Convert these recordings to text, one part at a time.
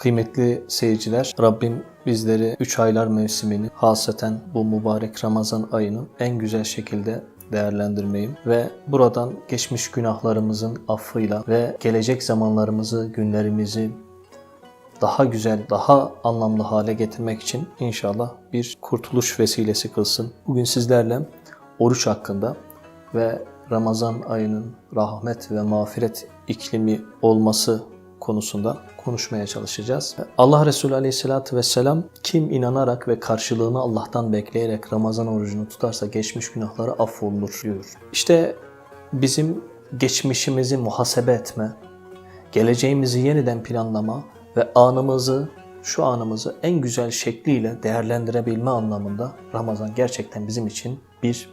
Kıymetli seyirciler, Rabbim bizleri 3 aylar mevsimini, haseten bu mübarek Ramazan ayını en güzel şekilde değerlendirmeyi ve buradan geçmiş günahlarımızın affıyla ve gelecek zamanlarımızı, günlerimizi daha güzel, daha anlamlı hale getirmek için inşallah bir kurtuluş vesilesi kılsın. Bugün sizlerle oruç hakkında ve Ramazan ayının rahmet ve mağfiret iklimi olması konusunda konuşmaya çalışacağız. Allah Resulü Aleyhisselatü Vesselam kim inanarak ve karşılığını Allah'tan bekleyerek Ramazan orucunu tutarsa geçmiş günahları affolunur diyor. İşte bizim geçmişimizi muhasebe etme, geleceğimizi yeniden planlama ve anımızı, şu anımızı en güzel şekliyle değerlendirebilme anlamında Ramazan gerçekten bizim için bir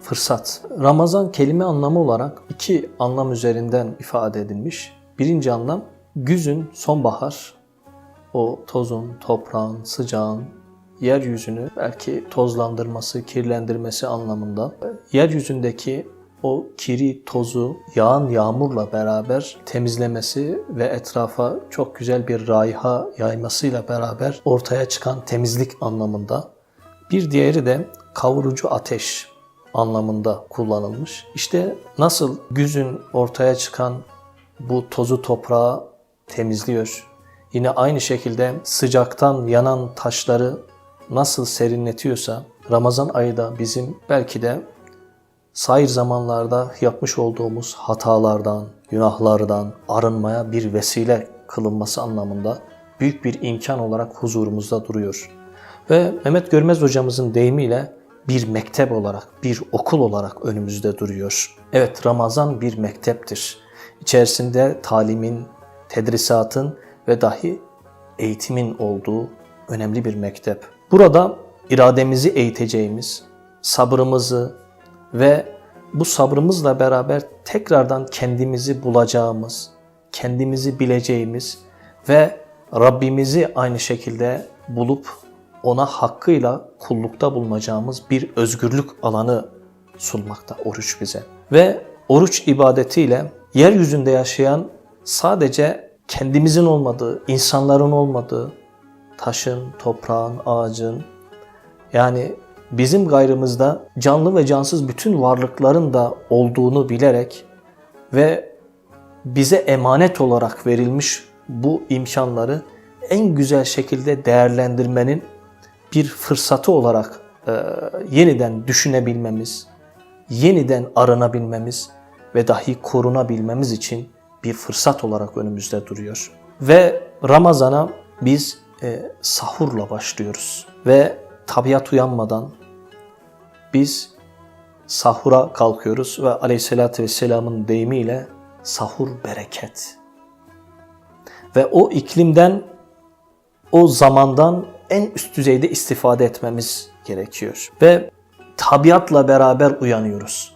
fırsat. Ramazan kelime anlamı olarak iki anlam üzerinden ifade edilmiş. Birinci anlam güzün sonbahar, o tozun, toprağın, sıcağın, yeryüzünü belki tozlandırması, kirlendirmesi anlamında yeryüzündeki o kiri, tozu yağan yağmurla beraber temizlemesi ve etrafa çok güzel bir raiha yaymasıyla beraber ortaya çıkan temizlik anlamında. Bir diğeri de kavurucu ateş anlamında kullanılmış. İşte nasıl güzün ortaya çıkan bu tozu toprağı temizliyor. Yine aynı şekilde sıcaktan yanan taşları nasıl serinletiyorsa Ramazan ayı da bizim belki de sair zamanlarda yapmış olduğumuz hatalardan, günahlardan arınmaya bir vesile kılınması anlamında büyük bir imkan olarak huzurumuzda duruyor. Ve Mehmet Görmez hocamızın deyimiyle bir mektep olarak, bir okul olarak önümüzde duruyor. Evet Ramazan bir mekteptir. İçerisinde talimin, tedrisatın ve dahi eğitimin olduğu önemli bir mektep. Burada irademizi eğiteceğimiz, sabrımızı ve bu sabrımızla beraber tekrardan kendimizi bulacağımız, kendimizi bileceğimiz ve Rabbimizi aynı şekilde bulup ona hakkıyla kullukta bulunacağımız bir özgürlük alanı sunmakta oruç bize. Ve oruç ibadetiyle yeryüzünde yaşayan sadece kendimizin olmadığı, insanların olmadığı, taşın, toprağın, ağacın yani bizim gayrımızda canlı ve cansız bütün varlıkların da olduğunu bilerek ve bize emanet olarak verilmiş bu imkanları en güzel şekilde değerlendirmenin bir fırsatı olarak e, yeniden düşünebilmemiz, yeniden arınabilmemiz ve dahi korunabilmemiz için bir fırsat olarak önümüzde duruyor. Ve Ramazan'a biz e, sahurla başlıyoruz ve tabiat uyanmadan biz sahura kalkıyoruz ve aleyhissalatü vesselamın deyimiyle sahur bereket. Ve o iklimden, o zamandan en üst düzeyde istifade etmemiz gerekiyor. Ve tabiatla beraber uyanıyoruz.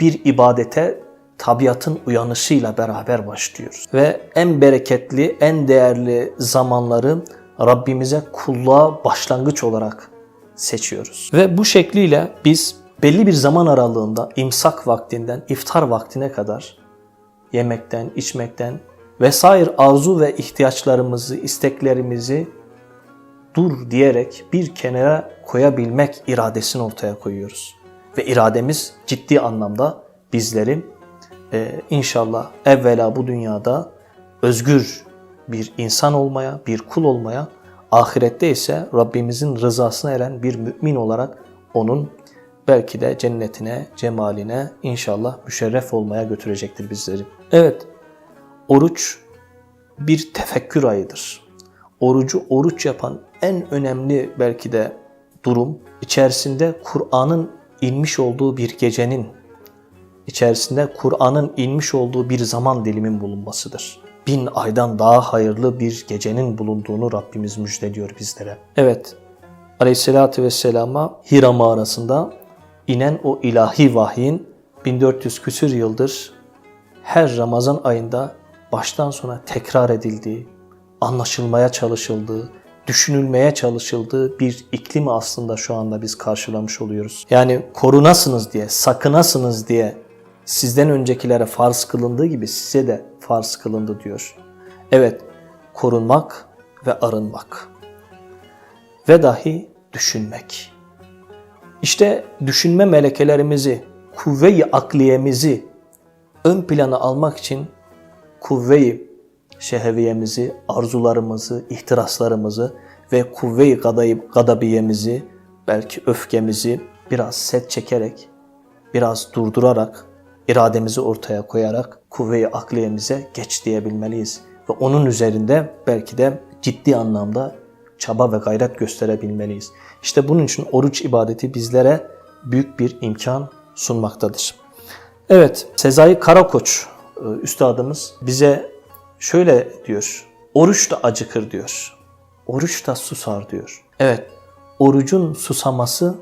Bir ibadete tabiatın uyanışıyla beraber başlıyoruz. Ve en bereketli, en değerli zamanları Rabbimize kulluğa başlangıç olarak seçiyoruz. Ve bu şekliyle biz belli bir zaman aralığında imsak vaktinden iftar vaktine kadar yemekten, içmekten vesaire arzu ve ihtiyaçlarımızı, isteklerimizi dur diyerek bir kenara koyabilmek iradesini ortaya koyuyoruz. Ve irademiz ciddi anlamda bizlerin e, inşallah evvela bu dünyada özgür bir insan olmaya, bir kul olmaya, ahirette ise Rabbimizin rızasına eren bir mümin olarak onun belki de cennetine, cemaline inşallah müşerref olmaya götürecektir bizleri. Evet, oruç bir tefekkür ayıdır. Orucu oruç yapan en önemli belki de durum içerisinde Kur'an'ın inmiş olduğu bir gecenin içerisinde Kur'an'ın inmiş olduğu bir zaman dilimin bulunmasıdır. Bin aydan daha hayırlı bir gecenin bulunduğunu Rabbimiz müjdeliyor bizlere. Evet, Aleyhisselatü Vesselam'a Hira mağarasında inen o ilahi vahyin 1400 küsür yıldır her Ramazan ayında baştan sona tekrar edildiği, anlaşılmaya çalışıldığı, düşünülmeye çalışıldığı bir iklimi aslında şu anda biz karşılamış oluyoruz. Yani korunasınız diye, sakınasınız diye sizden öncekilere farz kılındığı gibi size de farz kılındı diyor. Evet, korunmak ve arınmak ve dahi düşünmek. İşte düşünme melekelerimizi, kuvve-i akliyemizi ön plana almak için kuvve-i şeheviyemizi, arzularımızı, ihtiraslarımızı ve kuvve-i gadabiyemizi, belki öfkemizi biraz set çekerek, biraz durdurarak, irademizi ortaya koyarak kuvve-i akliyemize geç diyebilmeliyiz. Ve onun üzerinde belki de ciddi anlamda çaba ve gayret gösterebilmeliyiz. İşte bunun için oruç ibadeti bizlere büyük bir imkan sunmaktadır. Evet, Sezai Karakoç e, üstadımız bize şöyle diyor. Oruç da acıkır diyor. Oruç da susar diyor. Evet, orucun susaması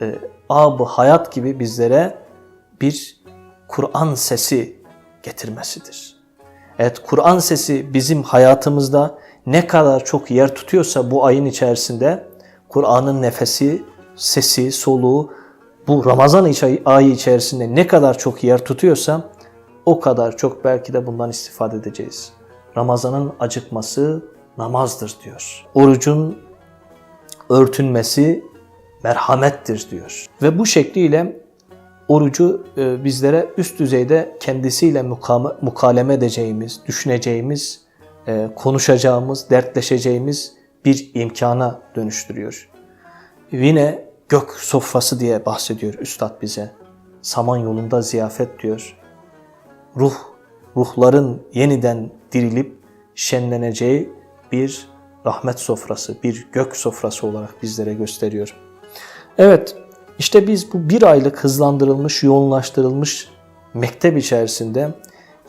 e, ab hayat gibi bizlere bir Kur'an sesi getirmesidir. Evet, Kur'an sesi bizim hayatımızda ne kadar çok yer tutuyorsa bu ayın içerisinde Kur'an'ın nefesi, sesi, soluğu bu Ramazan ayı- içerisinde ne kadar çok yer tutuyorsa o kadar çok belki de bundan istifade edeceğiz. Ramazanın acıkması namazdır diyor. Orucun örtünmesi merhamettir diyor. Ve bu şekliyle orucu e, bizlere üst düzeyde kendisiyle mukaleme edeceğimiz, düşüneceğimiz, e, konuşacağımız, dertleşeceğimiz bir imkana dönüştürüyor. Yine gök sofrası diye bahsediyor Üstad bize. Saman yolunda ziyafet diyor. Ruh, ruhların yeniden dirilip şenleneceği bir rahmet sofrası, bir gök sofrası olarak bizlere gösteriyor. Evet, işte biz bu bir aylık hızlandırılmış, yoğunlaştırılmış mektep içerisinde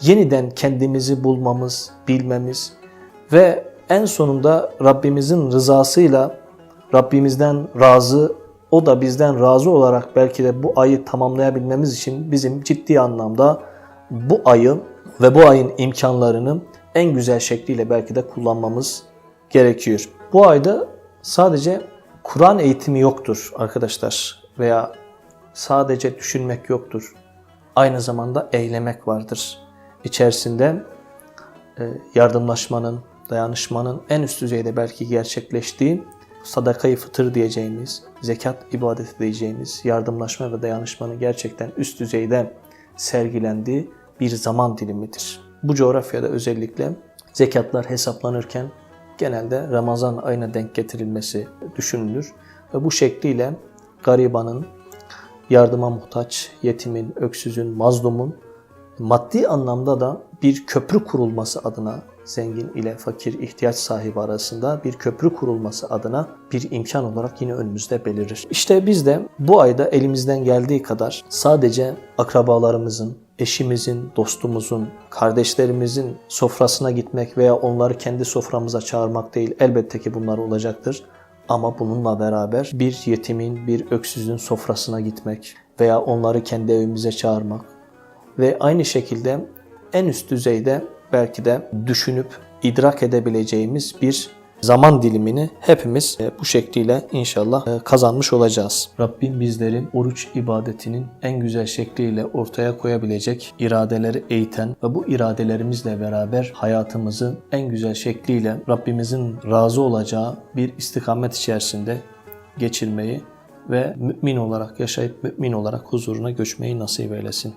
yeniden kendimizi bulmamız, bilmemiz ve en sonunda Rabbimizin rızasıyla Rabbimizden razı, o da bizden razı olarak belki de bu ayı tamamlayabilmemiz için bizim ciddi anlamda bu ayı ve bu ayın imkanlarını en güzel şekliyle belki de kullanmamız gerekiyor. Bu ayda sadece Kur'an eğitimi yoktur arkadaşlar veya sadece düşünmek yoktur. Aynı zamanda eylemek vardır. İçerisinde e, yardımlaşmanın, dayanışmanın en üst düzeyde belki gerçekleştiği sadakayı fıtır diyeceğimiz, zekat ibadeti diyeceğimiz yardımlaşma ve dayanışmanın gerçekten üst düzeyde sergilendiği bir zaman dilimidir. Bu coğrafyada özellikle zekatlar hesaplanırken genelde Ramazan ayına denk getirilmesi düşünülür. Ve bu şekliyle garibanın, yardıma muhtaç, yetimin, öksüzün, mazlumun maddi anlamda da bir köprü kurulması adına zengin ile fakir ihtiyaç sahibi arasında bir köprü kurulması adına bir imkan olarak yine önümüzde belirir. İşte biz de bu ayda elimizden geldiği kadar sadece akrabalarımızın, eşimizin, dostumuzun, kardeşlerimizin sofrasına gitmek veya onları kendi soframıza çağırmak değil elbette ki bunlar olacaktır. Ama bununla beraber bir yetimin, bir öksüzün sofrasına gitmek veya onları kendi evimize çağırmak, ve aynı şekilde en üst düzeyde belki de düşünüp idrak edebileceğimiz bir zaman dilimini hepimiz e, bu şekliyle inşallah e, kazanmış olacağız. Rabbim bizleri oruç ibadetinin en güzel şekliyle ortaya koyabilecek iradeleri eğiten ve bu iradelerimizle beraber hayatımızı en güzel şekliyle Rabbimizin razı olacağı bir istikamet içerisinde geçirmeyi ve mümin olarak yaşayıp mümin olarak huzuruna göçmeyi nasip eylesin.